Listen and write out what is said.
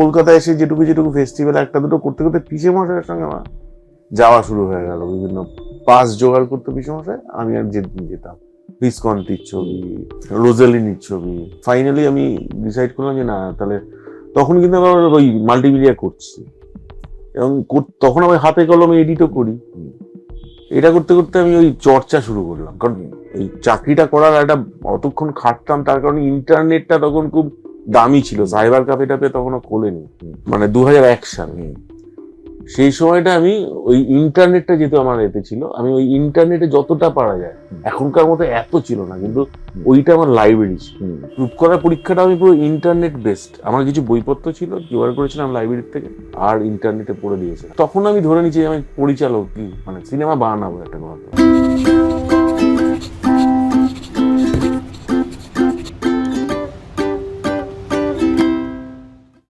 কলকাতায় এসে যেটুকু যেটুকু ফেস্টিভ্যাল একটা দুটো করতে করতে পিসে মশাইয়ের সঙ্গে আমার যাওয়া শুরু হয়ে গেল। বিভিন্ন পাস জোগাড় করতো পিসে মশাই আমি আর যেদিন যেতাম। ভিসকন্টির ছবি রোজালিনির ছবি। ফাইনালি আমি ডিসাইড করলাম যে না, তাহলে তখন কিন্তু আমার ওই মাল্টিমিডিয়া করছি। এবং তখন আমি হাতে কলমে এডিটও করি। এটা করতে করতে আমি ওই চর্চা শুরু করলাম। কারণ এই চাকরিটা করার একটা অতক্ষণ খাটতাম, তার কারণে ইন্টারনেটটা তখন খুব দামি ছিল। সাইবার ক্যাফে টাফে তখনও খোলেনি। মানে দু হাজার এক সাল। সেই সময়টা আমি ওই ইন্টারনেটটা যেহেতু আমার এতে ছিল আমি ওই ইন্টারনেটে যতটা পারা যায় এখনকার মতো এত ছিল না কিন্তু ওইটা আমার লাইব্রেরি ছিল। করার পরীক্ষাটা আমি পুরো ইন্টারনেট বেসড আমার কিছু বইপত্র ছিল জোগাড় করেছিলাম লাইব্রেরি থেকে আর ইন্টারনেটে পড়ে দিয়েছিলাম তখন আমি ধরে নিচ্ছি আমি পরিচালক কি? মানে সিনেমা বানাবো একটা গল্প।